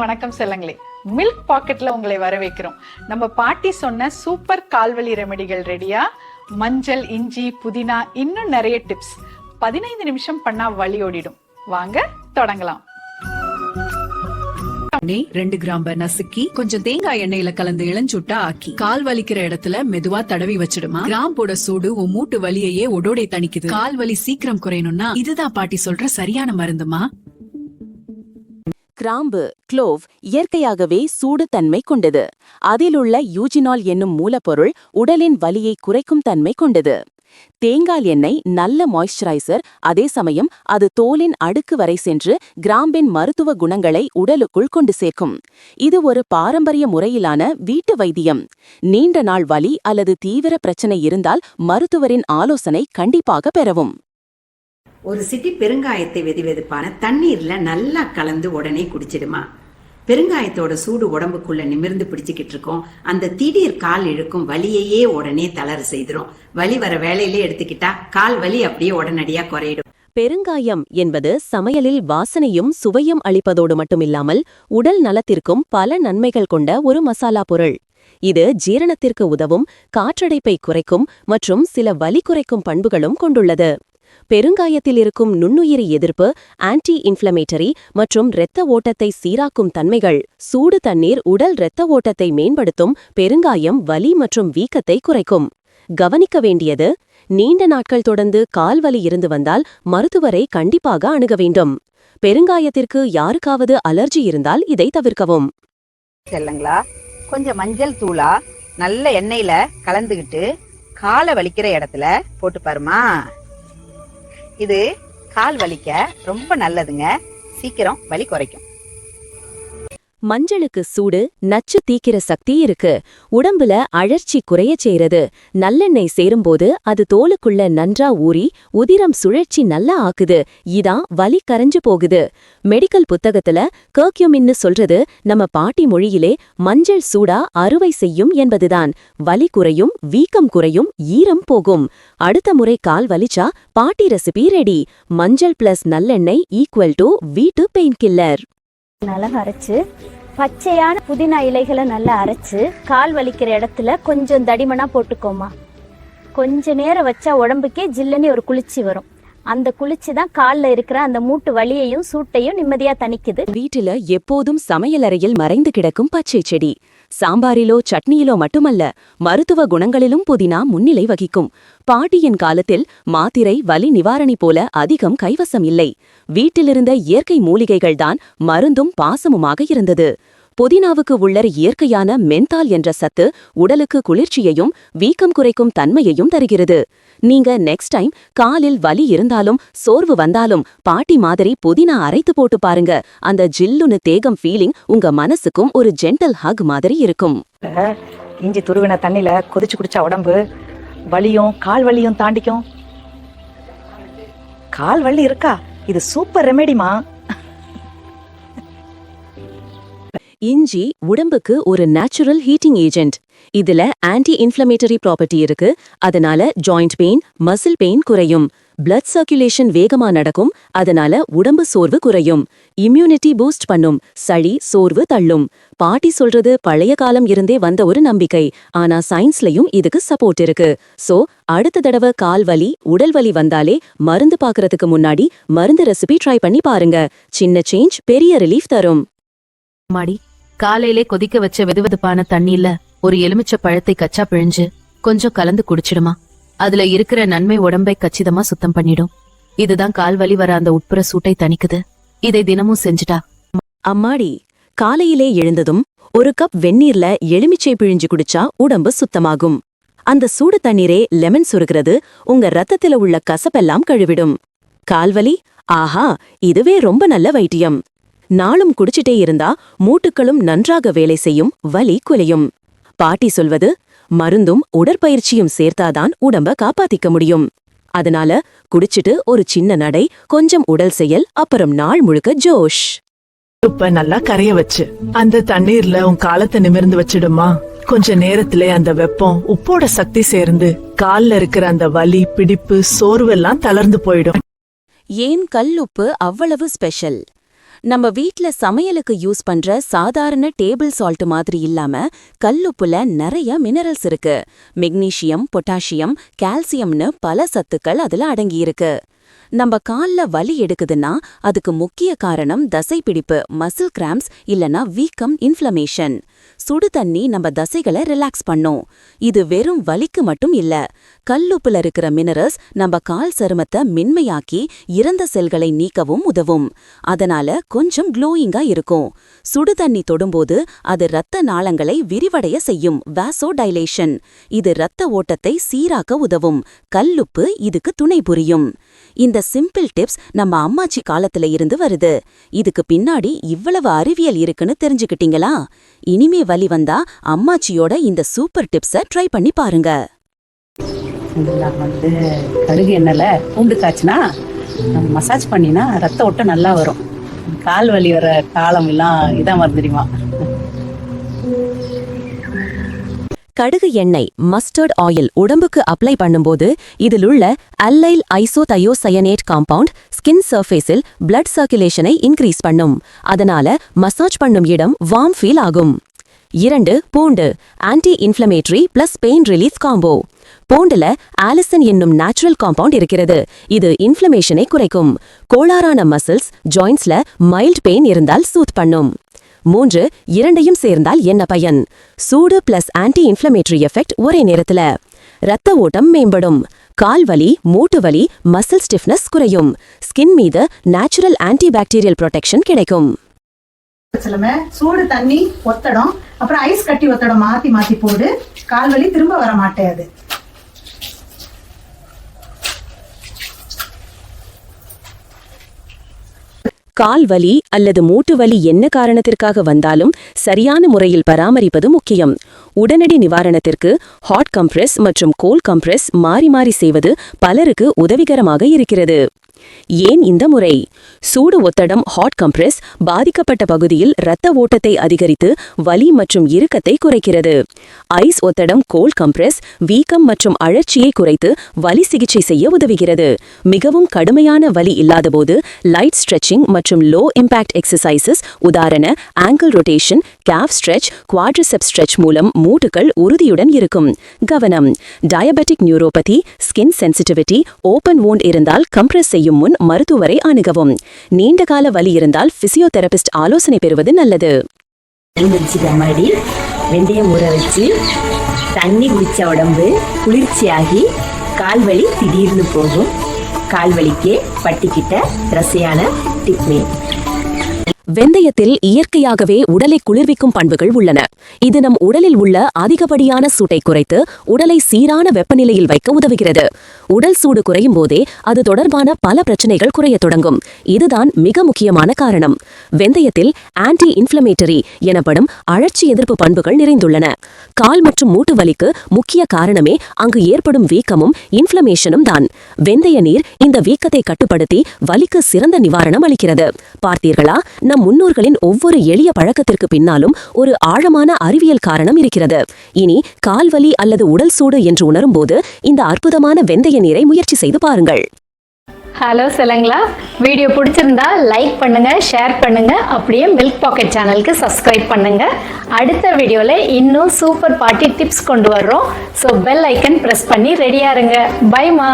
வணக்கம் செல்லங்களே. மில்க் பாக்கெட்ல உங்களை வரவேற்கிறோம் நம்ம பாட்டி சொன்ன சூப்பர் கால்வலி ரெமெடிகள் ரெடியா? மஞ்சள் இஞ்சி புதினா இன்னும் நிறைய டிப்ஸ் பதினைந்து நிமிஷம் பண்ணா வலி ஓடிடும். வாங்க தொடங்கலாம். ரெண்டு கிராம்ப நசுக்கி கொஞ்சம் தேங்காய் எண்ணெயில கலந்து இளஞ்சுட்டா ஆக்கி. கால் வலிக்கிற இடத்துல மெதுவா தடவி வச்சிடுமா? கிராம்போட சூடு உன் மூட்டு வலியையே உடோடே தணிக்குது. கால் வலி சீக்கிரம் குறையணும்னா இதுதான் பாட்டி சொல்ற சரியான மருந்துமா? கிராம்பு க்ளோவ் இயற்கையாகவே சூடு தன்மை கொண்டது. அதிலுள்ள யூஜினால் என்னும் மூலப்பொருள் உடலின் வலியை குறைக்கும் தன்மை கொண்டது. தேங்காய் எண்ணெய் நல்ல மாய்ஸ்சரைசர் அதே சமயம் அது தோலின் அடுக்கு வரை சென்று கிராம்பின் மருத்துவ குணங்களை உடலுக்குள் கொண்டு சேர்க்கும். இது ஒரு பாரம்பரிய முறையிலான வீட்டு வைத்தியம். நீண்ட நாள் வலி அல்லது தீவிர பிரச்சனை இருந்தால் மருத்துவரின் ஆலோசனை கண்டிப்பாக பெறவும். ஒரு சிட்டி பெருங்காயத்தை வெதுவெதுப்பான தண்ணீர்ல நல்லா கலந்து உடனே குடிச்சிடுமா. பெருங்காயத்தோட சூடு உடம்புக்குள்ள நிமிர்ந்து பிடிச்சுக்கிட்டு இருக்கோம். அந்த திடீர் கால் இழுக்கும் வலியையே உடனே தளர செய்திரும். வலி வர வேலையிலே எடுத்துக்கிட்டா கால் வலி அப்படியே உடனடியா குறையிடும். பெருங்காயம் என்பது சமையலில் வாசனையும் சுவையும் அளிப்பதோடு மட்டுமில்லாமல் உடல் நலத்திற்கும் பல நன்மைகள் கொண்ட ஒரு மசாலா பொருள். இது ஜீரணத்திற்கு உதவும் காற்றடைப்பை குறைக்கும் மற்றும் சில வலி குறைக்கும் பண்புகளும் கொண்டுள்ளது. பெருங்காயத்தில் இருக்கும் நுண்ணுயிரி எதிர்ப்பு ஆன்டி இன்ஃப்ளமேட்டரி மற்றும் இரத்த ஓட்டத்தை சீராக்கும் தன்மைகள் சூடு தண்ணீர் உடல் இரத்த ஓட்டத்தை மேம்படுத்தும் பெருங்காயம் வலி மற்றும் வீக்கத்தை குறைக்கும். கவனிக்க வேண்டியது நீண்ட நாட்கள் தொடர்ந்து கால்வலி இருந்து வந்தால் மருத்துவரை கண்டிப்பாக அணுக வேண்டும். பெருங்காயத்திற்கு யாருக்காவது அலர்ஜி இருந்தால் இதை தவிர்க்கவும். செல்லுங்களா கொஞ்சம் மஞ்சள் தூளா நல்ல எண்ணெயில கலந்துகிட்டு காலை வலிக்கிற இடத்துல போட்டு பாருமா. இது கால் வலிக்க ரொம்ப நல்லதுங்க. சீக்கிரம் வலி குறைக்கும். மஞ்சளுக்கு சூடு நச்சு தீக்கிற சக்தி இருக்கு. உடம்புல அழற்சி குறையச் செய்யறது. நல்லெண்ணெய் சேரும்போது அது தோலுக்குள்ள நன்றா ஊறி உதிரம் சுழற்சி நல்லா ஆக்குது. இதான் வலி கரைஞ்சு போகுது. மெடிக்கல் புத்தகத்துல கர்க்யூமின்னு சொல்றது நம்ம பாட்டி மொழியிலே மஞ்சள் சூடா அறுவை செய்யும் என்பதுதான். வலி குறையும் வீக்கம் குறையும் ஈரம் போகும். அடுத்த முறை கால் வலிச்சா பாட்டி ரெசிபி ரெடி. மஞ்சள் பிளஸ் நல்லெண்ணெய் ஈக்குவல் டு வீட்டு பெயின் கில்லர் நல்லா அரைச்சு பச்சையான புதினா இலைகளை நல்லா அரைச்சு கால் வலிக்கிற இடத்துல கொஞ்சம் தடிமனா போட்டுக்கோமா. கொஞ்ச நேரம் வச்சா உடம்புக்கே ஜில்லுன்னு ஒரு குளிர்ச்சி வரும். அந்த குளிர்ச்சி தான் காலில் இருக்கிற அந்த மூட்டு வலியையும் சூட்டையும் நிம்மதியா தணிக்குது. வீட்டுல எப்போதும் சமையலறையில் மறைந்து கிடக்கும் பச்சை செடி. சாம்பாரிலோ சட்னியிலோ மட்டுமல்ல மருத்துவ குணங்களிலும் புதினா முன்னிலை வகிக்கும். பாட்டியின் காலத்தில் மாத்திரை வலி நிவாரணி போல அதிகம் கைவசம் இல்லை. வீட்டிலிருந்த இயற்கை மூலிகைகள்தான் மருந்தும் பாசமுமாக இருந்தது. புதினாவுக்கு உள்ள இயற்கையான மென்தால் என்ற சத்து உடலுக்கு குளிர்ச்சியையும் வீக்கம் குறைக்கும் தன்மையையும் தருகிறது. நீங்க நெக்ஸ்ட் டைம் காலில் வலி இருந்தாலும் சோர்வு வந்தாலும் பாட்டி மாதிரி புதினா அரைத்து போட்டு பாருங்க. அந்த ஜில்லுன்னு தேகம் ஃபீலிங் உங்க மனசுக்கும் ஒரு ஜென்டல் ஹக் மாதிரி இருக்கும். இஞ்சி துருவின தண்ணியில கொதிச்சு குடிச்சா உடம்பு வலியும் கால் வலியும் தாண்டிக்கும். கால் வலி இருக்கா? இது சூப்பர் ரெமெடிமா இஞ்சி உடம்புக்கு ஒரு நேச்சுரல் ஹீட்டிங் ஏஜென்ட் இதுல ஆன்டி இன்ஃப்ளமேட்டரி ப்ராப்பர்ட்டி இருக்கு. அதனால ஜாயிண்ட் பெயின் மசில் பெயின் குறையும். பிளட் சர்க்குலேஷன் வேகமா நடக்கும். அதனால உடம்பு சோர்வு குறையும். இம்யூனிட்டி பூஸ்ட் பண்ணும். சளி சோர்வு தள்ளும். பாட்டி சொல்றது பழைய காலம் இருந்தே வந்த ஒரு நம்பிக்கை. ஆனா சயின்ஸ்லயும் இதுக்கு சப்போர்ட் இருக்கு. சோ அடுத்த தடவை கால் வலி உடல் வலி வந்தாலே மருந்து பாக்குறதுக்கு முன்னாடி மருந்து ரெசிபி ட்ரை பண்ணி பாருங்க. சின்ன சேஞ்ச் பெரிய ரிலீஃப் தரும். மாடி காலையிலே கொதிக்க வச்ச வெதுவெதுப்பான தண்ணியில ஒரு எலுமிச்சை பழத்தை கச்சா பிழிஞ்சு கொஞ்சம் கலந்து குடிச்சிடுமா. அதுல இருக்கிற நன்மை உடம்பை கச்சிதமா சுத்தம் பண்ணிடும். இதுதான் கால் வலி வர அந்த உட்புற சூட்டை தணிக்குது. இதை தினமும் செஞ்சுட்டா. அம்மாடி காலையிலே எழுந்ததும் ஒரு கப் வெந்நீர்ல எலுமிச்சை பிழிஞ்சு குடிச்சா உடம்பு சுத்தமாகும். அந்த சூடு தண்ணீரே லெமன் சுருகிறது உங்க ரத்தத்தில உள்ள கசப்பெல்லாம் கழுவிடும். கால்வலி ஆஹா இதுவே ரொம்ப நல்ல வைத்தியம். நாளும் குடிச்சிட்டே இருந்தா மூட்டுக்களும் நன்றாக வேலை செய்யும் வலி குலையும். பாட்டி சொல்வது மருந்தும் உடற்பயிற்சியும் சேர்த்தாதான் உடம்ப காப்பாத்திக்க முடியும். அதனால குடிச்சிட்டு ஒரு சின்ன நடை கொஞ்சம் உடல் செயல் அப்புறம் நாள் முழுக்க ஜோஷ். உப்ப நல்லா கரைய வச்சு அந்த தண்ணீர்ல உன் காலத்தை நிமிர்ந்து வச்சிடுமா? கொஞ்ச நேரத்திலே அந்த வெப்பம் உப்போட சக்தி சேர்ந்து கால்ல இருக்கிற அந்த வலி பிடிப்பு சோர்வெல்லாம் தளர்ந்து போயிடும். ஏன் கல் உப்பு அவ்வளவு ஸ்பெஷல்? நம்ம வீட்ல சமையலுக்கு யூஸ் பண்ற சாதாரண டேபிள் சால்ட் மாதிரி இல்லாம கல்லுப்புல நிறைய மினரல்ஸ் இருக்கு. மெக்னீசியம் பொட்டாசியம் கால்சியம்னு பல சத்துக்கள் அதுல அடங்கியிருக்கு. நம்ம கால்ல வலி எடுக்குதுன்னா அதுக்கு முக்கிய காரணம் தசைப்பிடிப்பு மசில் கிராம்ஸ் இல்லனா வீக்கம் இன்ஃப்ளமேஷன் சுடு தண்ணி நம்ம தசைகளை ரிலாக்ஸ் பண்ணும். இது வெறும் வலிக்கு மட்டும் இல்ல கல்லுப்புல இருக்கிற மினரல்ஸ் நம்ம கால் சருமத்தை மென்மையாக்கி இறந்த செல்களை நீக்கவும் உதவும். அதனால கொஞ்சம் க்ளோயிங்கா இருக்கும். சுடு தண்ணி தொடும்போது அது இரத்த நாளங்களை விரிவடைய செய்யும் வாசோ டைலேஷன் இது இரத்த ஓட்டத்தை சீராக்க உதவும். கல்லுப்பு இதுக்கு துணை புரியும். இந்த சிம்பிள் டிப்ஸ் நம்ம அம்மாச்சி காலத்துல இருந்து வருது. இதுக்கு பின்னாடி இவ்வளவு அறிவியல் இருக்குன்னு தெரிஞ்சுக்கிட்டீங்களா? இனிமே வலி வந்தா அம்மாச்சியோட இந்த சூப்பர் டிப்ஸ ட்ரை பண்ணி பாருங்க. வந்து கடுகு எண்ணெயில் பூண்டு காய்ச்சினா மசாஜ் பண்ணினா ரத்த ஓட்டம் நல்லா வரும். கால் வலி வர காலம் எல்லாம் இதான் வரும் தெரியுமா? கடுகு எண்ணெய் மஸ்டர்ட் ஆயில் உடம்புக்கு அப்ளை பண்ணும்போது இதிலுள்ள அல்லைல் ஐசோதயோசயனேட் காம்பவுண்ட் ஸ்கின் சர்ஃபேஸில் பிளட் சர்க்குலேஷனை இன்க்ரீஸ் பண்ணும். அதனால மசாஜ் பண்ணும் இடம் வார்ம் ஃபீல் ஆகும். இரண்டு பூண்டு anti inflammatory plus pain relief combo பூண்டுல allicin என்னும் நேச்சுரல் காம்பவுண்ட் இருக்கிறது. இது இன்ஃப்ளமேஷனை குறைக்கும். கோளாறான மசில்ஸ் ஜாயின்ஸ்ல மைல்ட் பெயின் இருந்தால் சூத் பண்ணும். மூன்று இரண்டையும் சேர்ந்தால் என்ன பயன்? சூடு பிளஸ் ஆன்டி இன்ஃப்ளமேட்டரி எஃபெக்ட் ஒரே நேரத்துல. ரத்த ஓட்டம் மேம்படும். கால் வலி மூட்டு வலி மசில் ஸ்டிஃப்னஸ் குறையும். ஸ்கின் மீது நேச்சுரல் ஆன்டி பாக்டீரியல் ப்ரொடெக்ஷன் கிடைக்கும் சூடு தண்ணி ஒத்தடம் அப்புறம் ஐஸ் கட்டி ஒத்தடம் மாத்தி மாத்தி போடு. கால் வலி திரும்ப வர மாட்டேது. கால் வலி அல்லது மூட்டு வலி என்ன காரணத்திற்காக வந்தாலும் சரியான முறையில் பராமரிப்பது முக்கியம். உடனடி நிவாரணத்திற்கு ஹாட் கம்ப்ரெஸ் மற்றும் கோல் கம்ப்ரெஸ் மாறி மாறி செய்வது பலருக்கு உதவிகரமாக இருக்கிறது. ஏன் இந்த முறை? சூடு ஒத்தடம் ஹாட் கம்ப்ரெஸ் பாதிக்கப்பட்ட பகுதியில் இரத்த ஓட்டத்தை அதிகரித்து வலி மற்றும் இறுக்கத்தை குறைக்கிறது. ஐஸ் ஒத்தடம் கோல் கம்ப்ரெஸ் வீக்கம் மற்றும் அழற்சியை குறைத்து வலி சிகிச்சை செய்ய உதவுகிறது. மிகவும் கடுமையான வலி இல்லாதபோது லைட் ஸ்ட்ரெச்சிங் மற்றும் லோ இம்பாக்ட் எக்ஸசைசஸ் உதாரண ankle rotation calf stretch quadricep stretch மூலம் மூட்டுகள் உறுதியுடன் இருக்கும். கவனம். Diabetic neuropathy skin sensitivity open wound இருந்தால் கம்ப்ரெஸ் செய்யும் முன் மருத்துவரை அணுகவும். நீண்டகால வலி இருந்தால் பிசியோதெரபிஸ்ட் ஆலோசனை பெறுவது நல்லது. வெந்தயம் ஊற வச்சு தண்ணி குடிச்ச உடம்பு குளிர்ச்சியாகி கால்வலி திடீர்னு போகும். கால்வலிக்கே பட்டிக்கிட்ட ரசையான டிப்மே வெந்தயத்தில் இயற்கையாகவே உடலை குளிர்விக்கும் பண்புகள் உள்ளன. இது நம் உடலில் உள்ள அதிகப்படியான சூட்டை குறைத்து உடலை சீரான வெப்பநிலையில் வைக்க உதவுகிறது. உடல் சூடு குறையும் போதே அது தொடர்பான பல பிரச்சனைகள் குறையத் தொடங்கும். இதுதான் மிக முக்கியமான காரணம். வெந்தயத்தில் ஆன்டி இன்ஃப்ளமேட்டரி எனப்படும் அழற்சி எதிர்ப்பு பண்புகள் நிறைந்துள்ளன. கால் மற்றும் மூட்டு வலிக்கு முக்கிய காரணமே அங்கு ஏற்படும் வீக்கமும் இன்ஃப்ளமேஷனும் தான். வெந்தய நீர் இந்த வீக்கத்தை கட்டுப்படுத்தி வலிக்கு சிறந்த நிவாரணம் அளிக்கிறது. பார்த்தீர்களா? நம் முன்னோர்களின் ஒவ்வொரு எளிய பழக்கத்திற்கு பின்னாலும் ஒரு ஆழமான அறிவியல் காரணம் இருக்கிறது. இனி கால்வலி அல்லது உடல் சூடு என்று உணரும்போது இந்த அற்புதமான வெந்தய நீரை முயற்சி செய்து பாருங்கள். ஹலோ செலங்களா வீடியோ பிடிச்சிருந்தா லைக் பண்ணுங்க ஷேர் பண்ணுங்க அப்படியே மில்க் பாக்கெட் சேனலுக்கு சப்ஸ்கிரைப் பண்ணுங்க. அடுத்த வீடியோவில் இன்னும் சூப்பர் பார்ட்டி டிப்ஸ் கொண்டு வர்றோம். ஸோ பெல் ஐக்கன் ப்ரெஸ் பண்ணி ரெடியா இருங்க. பைமா